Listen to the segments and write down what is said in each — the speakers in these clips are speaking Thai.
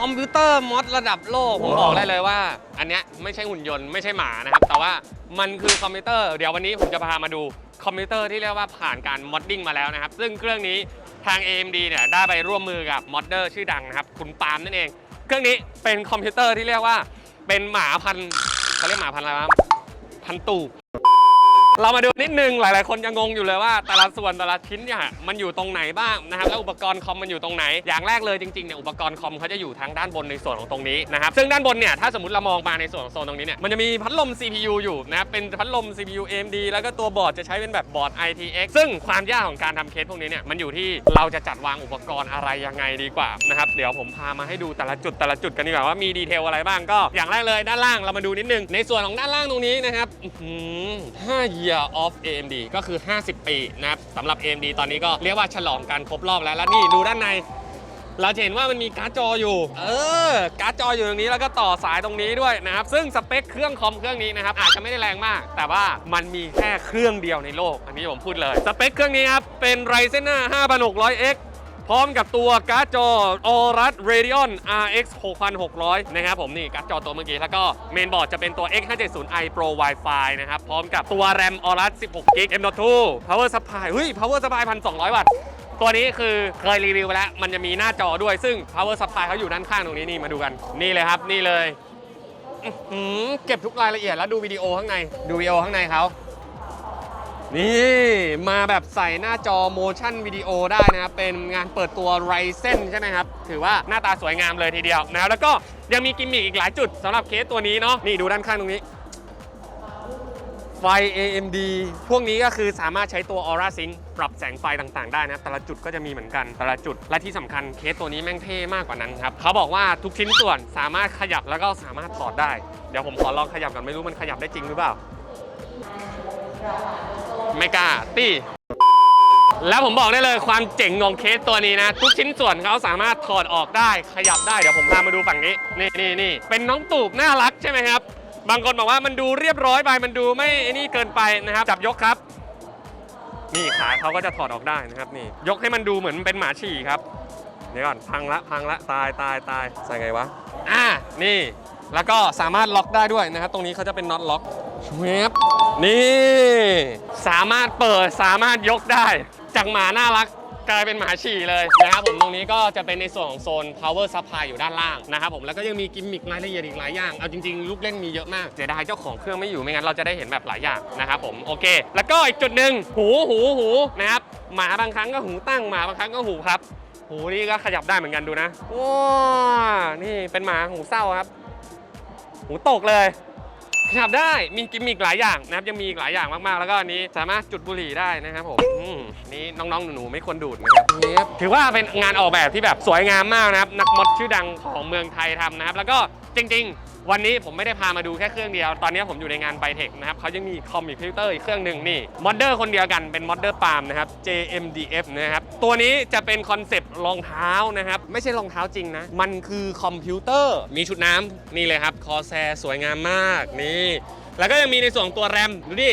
คอมพิวเตอร์มอดระดับโลก ผมบอกได้เลยว่า อันเนี้ยไม่ใช่หุ่นยนต์ไม่ใช่หมานะครับ แต่ว่ามันคือคอมพิวเตอร์ เดี๋ยววันนี้ผมจะพามาดูคอมพิวเตอร์ที่เรียกว่าผ่านการมอดดิ้งมาแล้วนะครับ ซึ่งเครื่องนี้ทาง AMD เนี่ยได้ไปร่วมมือกับมอดเดอร์ชื่อดังนะครับ คุณปาล์มนั่นเอง เครื่องนี้เป็นคอมพิวเตอร์ที่เรียกว่าเป็นหมาพันธุ์เขาเรียกหมาพันธุ์อะไรครับพันธุ์ตูบ เรามาดูนิดนึงหลาย ๆ คนยังงงอยู่เลยว่า แต่ละส่วนแต่ละชิ้นเนี่ยมันอยู่ตรงไหนบ้างนะครับแล้วอุปกรณ์คอมมันอยู่ตรงไหน อย่างแรกเลยจริง ๆ เนี่ยอุปกรณ์คอมเขาจะอยู่ทางด้านบนในส่วนของตรงนี้นะครับซึ่งด้านบนเนี่ยถ้าสมมติเรามองมาในส่วนของโซนตรงนี้เนี่ยมันจะมีพัดลม CPU อยู่นะครับเป็นพัดลม CPU AMD แล้วก็ตัวบอร์ดจะใช้เป็นแบบบอร์ด ITX ซึ่งความยากของการทำเคสพวกนี้เนี่ยมันอยู่ที่เราจะจัดวางอุปกรณ์อะไรยังไงดีกว่านะครับเดี๋ยวผมพามาให้ดูแต่ละจุดแต่ละจุดกันดีกว่าว่ามีดีเทลอะไรบ้างก็อย่างแรกเลยด้านล่างเรามาดูนิดนึงในส่วนของด้านล่างตรงนี้นะครับอื้อหือ5 year of AMD ก็คือ 50 ปีนะครับสำหรับ AMD ตอนนี้ก็เรียกว่าฉลองการครบรอบแล้ว แล้วนี่ดูด้านใน เราจะเห็นว่ามันมีการ์ดจออยู่ เออ การ์ดจออยู่ตรงนี้แล้วก็ต่อสายตรงนี้ด้วยนะครับ ซึ่งสเปคเครื่องคอมเครื่องนี้นะครับอาจจะไม่ได้แรงมาก แต่ว่ามันมีแค่เครื่องเดียวในโลก อันนี้ผมพูดเลย สเปคเครื่องนี้ครับเป็น Ryzen 5 5600X พร้อมกับตัวการ์ดจอ Aorus Radeon RX 6600 นะครับผมนี่การ์ดจอตัวเมื่อกี้ แล้วก็เมนบอร์ดจะเป็นตัว X570i Pro Wi-Fi นะครับ พร้อมกับตัว RAM Aorus 16 g b M.2 Power Supply เฮ้ย Power Supply 1,200 วัตต์ตัวนี้คือเคยรีวิวไปแล้ว มันจะมีหน้าจอด้วยซึ่ง power supply เขาอยู่ด้านข้างตรงนี้นี่มาดูกัน นี่เลยครับนี่เลยเก็บทุกรายละเอียดแล้วดูวิดีโอข้างใน ดูวิดีโอข้างในเขานี่ มาแบบใส่หน้าจอ motion วิดีโอได้นะครับ เป็นงานเปิดตัว Ryzen ใช่ไหมครับ ถือว่าหน้าตาสวยงามเลยทีเดียวนะครับ แล้วก็ยังมีกิมมิคอีกหลายจุดสำหรับเคสตัวนี้เนาะ นี่ดูด้านข้างตรงนี้ ไฟ AMD พวกนี้ก็คือสามารถใช้ตัว Aura Sync ปรับแสงไฟต่างๆ ได้นะครับ แต่ละจุดก็จะมีเหมือนกัน แต่ละจุด และที่สำคัญเคสตัวนี้แม่งเท่มากกว่านั้นครับ เขาบอกว่าทุกชิ้นส่วนสามารถขยับแล้วก็สามารถถอดได้ เดี๋ยวผมขอลองขยับกันไม่รู้มันขยับได้จริงหรือเปล่า ไม่กล้าตี้แล้วผมบอกได้เลยความเจ๋งของเคสตัวนี้นะ ทุกชิ้นส่วนเขาสามารถถอดออกได้ขยับได้ เดี๋ยวผมพามาดูฝั่งนี้ นี่นี่นี่เป็นน้องตูบน่ารักใช่ไหมครับ บางคนบอกว่ามันดูเรียบร้อยไปมันดูไม่ไอ้นี่เกินไปนะครับ จับยกครับ นี่ขาเขาก็จะถอดออกได้นะครับนี่ ยกให้มันดูเหมือนเป็นหมาฉี่ครับเดี๋ยวก่อนพังละพังละตายตายตายใส่ไงวะอ่านี่ แล้วก็สามารถล็อกได้ด้วยนะครับตรงนี้เขาจะเป็นน็อตล็อก เวบนี่ สามารถเปิดสามารถยกได้ จากหมาน่ารักกลายเป็นหมาฉี่เลยนะครับผมตรงนี้ก็จะเป็นในส่วนของโซน power supply อยู่ด้านล่างนะครับผมแล้วก็ยังมีกิมมิครายละเอียดอีกหลายอย่าง เอาจริงๆ ลูกเล่นมีเยอะมากเสียดายเจ้าของเครื่องไม่อยู่ไม่งั้นเราจะได้เห็นแบบหลายอย่างนะครับผมโอเค แล้วก็อีกจุดหนึ่งหูหูหูนะครับหมาบางครั้งก็หูตั้งหมาบางครั้งก็หูครับหูนี่ก็ขยับได้เหมือนกันดูนะว้านี่เป็นหมาหูเศร้าครับ หูตกเลย ขยับได้มีกิมมิกหลายอย่างนะครับยังมีอีกหลายอย่างมากๆ แล้วก็อันนี้สามารถจุดบุหรี่ได้นะครับผมอืมนี่น้องๆหนูๆไม่ควรดูดนะครับนี่ครับถือว่าเป็นงานออกแบบที่แบบสวยงามมากนะครับนักมอดชื่อดังของเมืองไทยทำนะครับแล้วก็จริง ๆ วันนี้ผมไม่ได้พามาดูแค่เครื่องเดียว ตอนนี้ผมอยู่ในงานไบเทคนะครับเขายังมีคอมพิวเตอร์อีกเครื่องหนึ่งนี่มอดเดอร์คนเดียวกันเป็นมอดเดอร์ปาล์มนะครับ JMDF นะครับ ตัวนี้จะเป็นคอนเซปต์รองเท้านะครับ ไม่ใช่รองเท้าจริงนะ มันคือคอมพิวเตอร์ มีชุดน้ำนี่เลยครับ คอแซสวยงามมากนี่ แล้วก็ยังมีในส่วนของตัวแรมดูดิ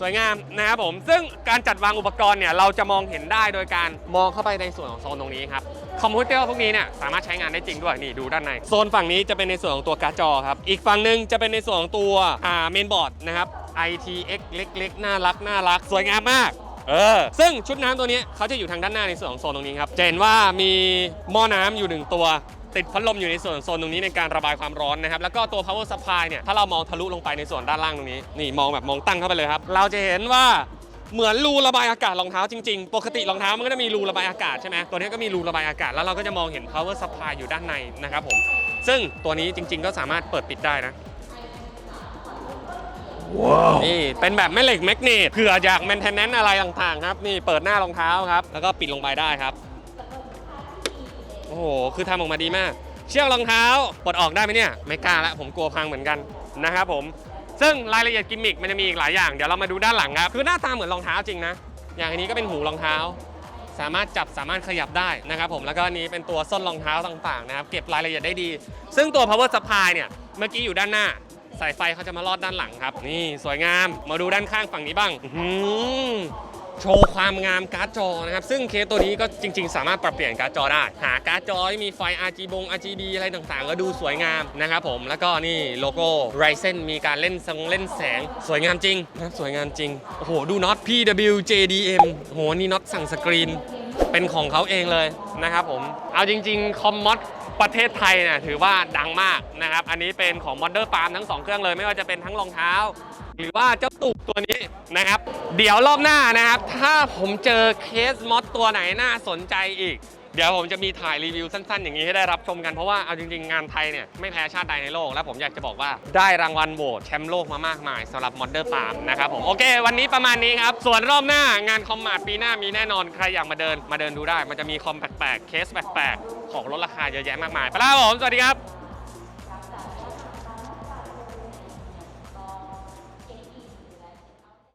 สวยงามนะครับผม ซึ่งการจัดวางอุปกรณ์เนี่ยเราจะมองเห็นได้โดยการมองเข้าไปในส่วนของโซนตรงนี้ครับ คอมพิวเตอร์พวกนี้เนี่ยสามารถใช้งานได้จริงด้วยนี่ดูด้านในโซนฝั่งนี้จะเป็นในส่วนของตัวการ์ดจอครับอีกฝั่งหนึ่งจะเป็นในส่วนของตัวอ่าเมนบอร์ดนะครับ ITX เล็กๆน่ารักน่ารักสวยงามมากเออซึ่งชุดน้ำตัวนี้เขาจะอยู่ทางด้านหน้าในส่วนของโซนตรงนี้ครับจะเห็นว่ามีหม้อน้ำอยู่หนึ่งตัว ติดพัดลมอยู่ในส่วนโซนตรงนี้ในการระบายความร้อนนะครับ แล้วก็ตัว power supply เนี่ยถ้าเรามองทะลุลงไปในส่วนด้านล่างตรงนี้ นี่มองแบบมองตั้งเข้าไปเลยครับ เราจะเห็นว่า เหมือนรูระบายอากาศรองเท้าจริงๆ ปกติรองเท้ามันก็จะมีรูระบายอากาศใช่ไหมตัวนี้ก็มีรูระบายอากาศแล้วเราก็จะมองเห็น power supply อยู่ด้านในนะครับผม ซึ่งตัวนี้จริง ๆ ก็สามารถเปิดปิดได้นะนี่เป็นแบบแม่เหล็กแมกเนตเผื่ออยากแมนเทนแนนอะไรต่างๆครับนี่เปิดหน้ารองเท้าครับ แล้วก็ปิดลงไปได้ครับ โอ้โห คือทำออกมาดีมาก เชือกรองเท้าปลดออกได้ไหมเนี่ย ไม่กล้าละผมกลัวพังเหมือนกันนะครับผม ซึ่งรายละเอียดกิมมิคมันจะมีอีกหลายอย่าง เดี๋ยวเรามาดูด้านหลังครับ คือหน้าตาเหมือนรองเท้าจริงนะ อย่างอันนี้ก็เป็นหูรองเท้า สามารถจับสามารถขยับได้นะครับผม แล้วก็อันนี้เป็นตัวส้นรองเท้าต่างๆนะครับ เก็บรายละเอียดได้ดี ซึ่งตัว power supply เนี่ย เมื่อกี้อยู่ด้านหน้า สายไฟเขาจะมาลอดด้านหลังครับ นี่สวยงาม มาดูด้านข้างฝั่งนี้บ้างอื โชว์ความงามการ์ดจอนะครับ ซึ่งเคสตัวนี้ก็จริง ๆ สามารถปรับเปลี่ยนการ์ดจอได้ หาการ์ดจอที่มีไฟ RGB RGB อะไรต่างๆ ก็ดูสวยงามนะครับผม แล้วก็นี่โลโก้ Ryzen มีการเล่นสังเล่นแสง สวยงามจริงนะสวยงามจริง โอ้โห ดูน็อต PWJDM โอ้โห นี่น็อตสั่งสกรีน เป็นของเขาเองเลยนะครับผม เอาจริง ๆ คอมมอดประเทศไทยเนี่ยถือว่าดังมากนะครับ อันนี้เป็นของโมเดอร์ปาร์มทั้ง 2 เครื่องเลยไม่ว่าจะเป็นทั้งรองเท้า หรือว่าเจ้าตูบตัวนี้นะครับ เดี๋ยวรอบหน้านะครับ ถ้าผมเจอเคสมอดตัวไหนน่าสนใจอีก เดี๋ยวผมจะมีถ่ายรีวิวสั้นๆ อย่างนี้ให้ได้รับชมกันเพราะว่าเอาจริงๆ งานไทยเนี่ยไม่แพ้ชาติใดในโลก และผมอยากจะบอกว่าได้รางวัลโหวตแชมป์โลกมามากมายสำหรับมอเตอร์ปาร์มนะครับผมโอเค วันนี้ประมาณนี้ครับ ส่วนรอบหน้างานคอมมาดปีหน้ามีแน่นอนใครอยากมาเดินมาเดินดูได้ มันจะมีคอมแปลกๆเคสแปลกๆของลดราคาเยอะแยะมากมายไปแล้วครับผมสวัสดีครับ